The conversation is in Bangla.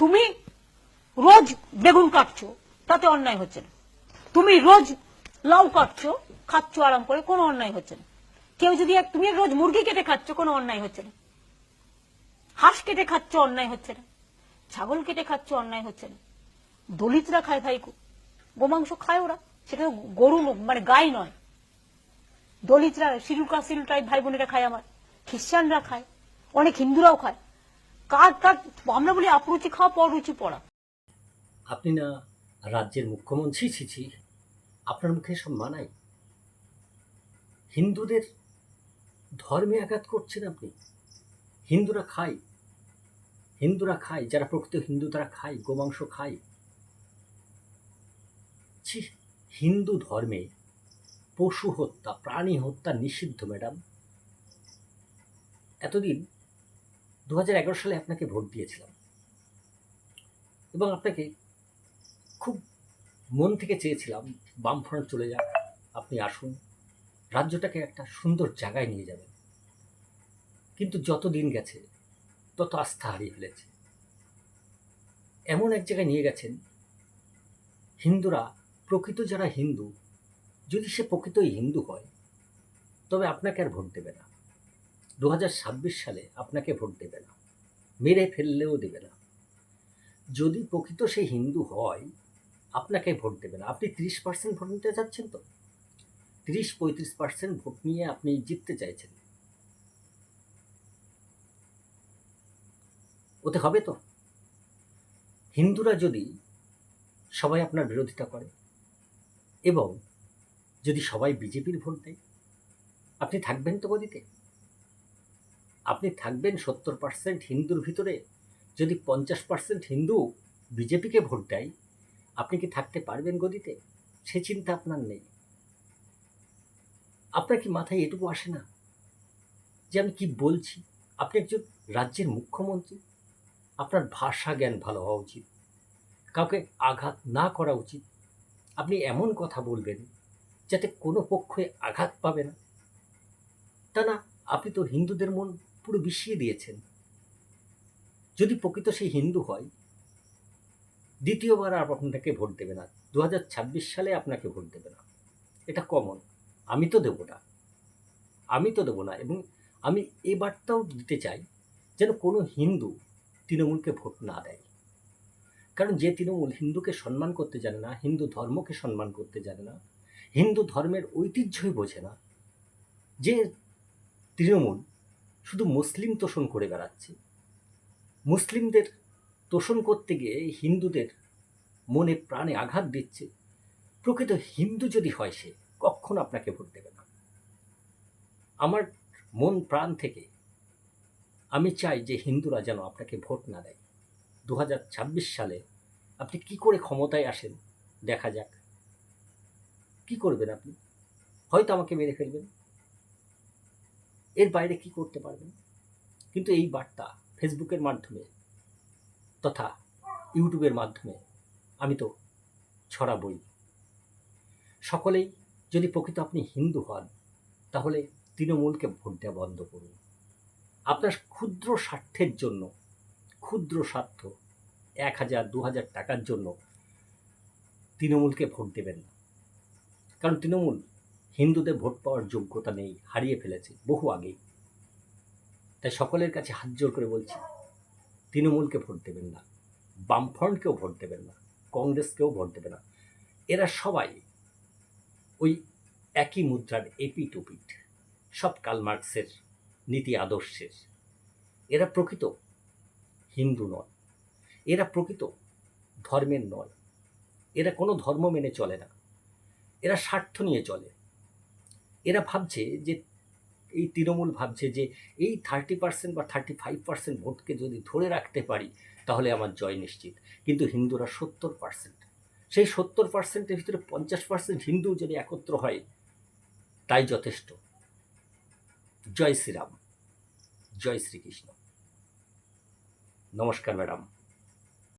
তুমি রোজ বেগুন কাটছো, তাতে অন্যায় হচ্ছে না। তুমি রোজ লাউ কাটছো, খাচ্ছ আরাম করে, কোনো অন্যায় হচ্ছে না। কেউ যদি তুমি রোজ মুরগি কেটে খাচ্ছ, কোনো অন্যায় হচ্ছে না। হাঁস কেটে খাচ্ছ, অন্যায় হচ্ছে না। ছাগল কেটে খাচ্ছ, অন্যায় হচ্ছে না। দলিতরা খায় ভাই গোমাংস খায় ওরা। সেটা গরু মানে গাই নয়। দলিতরা শিরুল কাসিল টাইপ ভাই বোনেরা খায় আমার। খ্রিস্টানরা খায়। অনেক হিন্দুরাও খায়। কার আমরা বলি আপরুচি খাওয়া পররুচি পড়া। আপনি না রাজ্যের মুখ্যমন্ত্রী ছিছি আপনার মুখে সব মানাই হিন্দুদের ধর্মে আঘাত করছেন আপনি? হিন্দুরা খায়। হিন্দুরা খায়, যারা প্রকৃত হিন্দু তারা খায়, গোমাংস খায়। ছি, হিন্দু ধর্মে পশু হত্যা, প্রাণী হত্যা নিষিদ্ধ, ম্যাডাম। এতদিন দু হাজার এগারো সালে আপনাকে ভোট দিয়েছিলাম। এবং আপনাকে খুব মন থেকে চেয়েছিলাম, বামফ্রন্ট চলে যাক, আপনি আসুন। রাজ্যটাকে একটা সুন্দর জায়গায় নিয়ে যাবেন। কিন্তু যত দিন গেছে, তত আস্থা হারিয়ে ফেলেছে। এমন এক জায়গায় নিয়ে গেছেন, হিন্দুরা, প্রকৃত যারা হিন্দু, যদি সে প্রকৃতই হিন্দু হয়, তবে আপনাকে আর ভোট দেবে না। দু হাজার ছাব্বিশ সালে আপনাকে ভোট দেবে না, মেরে ফেললেও দেবে না। যদি প্রকৃত সে হিন্দু হয়, আপনাকে ভোট দেবে না। আপনি তিরিশ পার্সেন্ট ভোট নিতে চাচ্ছেন তো? তিরিশ পঁয়ত্রিশ পার্সেন্ট ভোট নিয়ে আপনি জিততে চাইছেন। ওতে হবে তো? হিন্দুরা যদি সবাই আপনার বিরোধিতা করে এবং যদি সবাই বিজেপির ভোট দেয়, আপনি থাকবেন তো গদিতে? আপনি থাকবেন সত্তর পার্সেন্ট হিন্দুর ভিতরে। যদি পঞ্চাশ পার্সেন্ট হিন্দু বিজেপিকে ভোট দেয়, আপনি কি থাকতে পারবেন গদিতে? সে চিন্তা আপনার নেই। আপনার কি মাথায় এটুকু আসে না? যে আমি কি বলছি? আপনি একজন রাজ্যের মুখ্যমন্ত্রী। আপনার ভাষা জ্ঞান ভালো হওয়া উচিত। কাউকে আঘাত না করা উচিত। আপনি এমন কথা বলবেন যাতে কোনো পক্ষে আঘাত পাবে না। তা না, আপনি তো হিন্দুদের মন পুরো বিষিয়ে দিয়েছেন। যদি প্রকৃত সেই হিন্দু হয়, দ্বিতীয়বার আর আপনাকে ভোট দেবে না। দু হাজার ছাব্বিশ সালে আপনাকে ভোট দেবে না। এটা কমন আমি তো দেবো না। আমি তো দেবো না এবং আমি এ বার্তাও দিতে চাই যেন কোনো হিন্দু তৃণমূলকে ভোট না দেয়। কারণ যে তৃণমূল হিন্দুকে সম্মান করতে জানে না, হিন্দু ধর্মকে সম্মান করতে জানে না, হিন্দু ধর্মের ঐতিহ্যই বোঝে না, যে তৃণমূল শুধু মুসলিম তোষণ করে বেড়াচ্ছে। মুসলিমদের তোষণ করতে গিয়ে হিন্দুদের মনে প্রাণে আঘাত দিচ্ছে। প্রকৃত হিন্দু যদি হয় সে কখনো আপনাকে ভোট দেবে না। আমার মন প্রাণ থেকে আমি চাই যে হিন্দুরা যেন আপনাকে ভোট না দেয়। দু হাজার ছাব্বিশ সালে আপনি কি করে ক্ষমতায় আসেন? দেখা যাক। কি করবেন আপনি? হয়তো আমাকে মেরে ফেলবেন। এর বাইরে কি করতে পারবেন? কিন্তু এই বার্তা ফেসবুকের মাধ্যমে তথা ইউটিউবের মাধ্যমে আমি তো ছড়াবই। সকলেই যদি প্রকৃত আপনি হিন্দু হন, তাহলে তৃণমূলকে ভোট দেওয়া বন্ধ করুন। আপনার ক্ষুদ্র স্বার্থের জন্য, ক্ষুদ্র স্বার্থ, এক হাজার, দু হাজার টাকার জন্য তৃণমূলকে ভোট দেবেন না। কারণ তৃণমূল হিন্দুদের ভোট পাওয়ার যোগ্যতা নেই, হারিয়ে ফেলেছে, বহু আগেই। তাই সকলের কাছে হাত জোর করে বলছি, তৃণমূলকে ভোট দেবেন না, বামফ্রন্টকেও ভোট দেবেন না, কংগ্রেসকেও ভোট দেবে না। এরা সবাই ওই একই মুদ্রার এপি টুপিট সব কালমার্কসের নীতি আদর্শের। এরা প্রকৃত হিন্দু নয়, এরা প্রকৃত ধর্মের নয়, এরা কোনো ধর্ম মেনে চলে না, এরা স্বার্থ নিয়ে চলে। এরা ভাবছে যে, এই তৃণমূল ভাবছে যে, এই থার্টি পার্সেন্ট বা থার্টি ফাইভ পার্সেন্ট ভোটকে যদি ধরে রাখতে পারি, তাহলে আমার জয় নিশ্চিত। কিন্তু হিন্দুরা সত্তর পার্সেন্ট সেই সত্তর পার্সেন্টের ভিতরে পঞ্চাশ পার্সেন্ট হিন্দু যদি একত্র হয়, তাই যথেষ্ট। জয় শ্রীরাম। জয় শ্রীকৃষ্ণ। নমস্কার ম্যাডাম।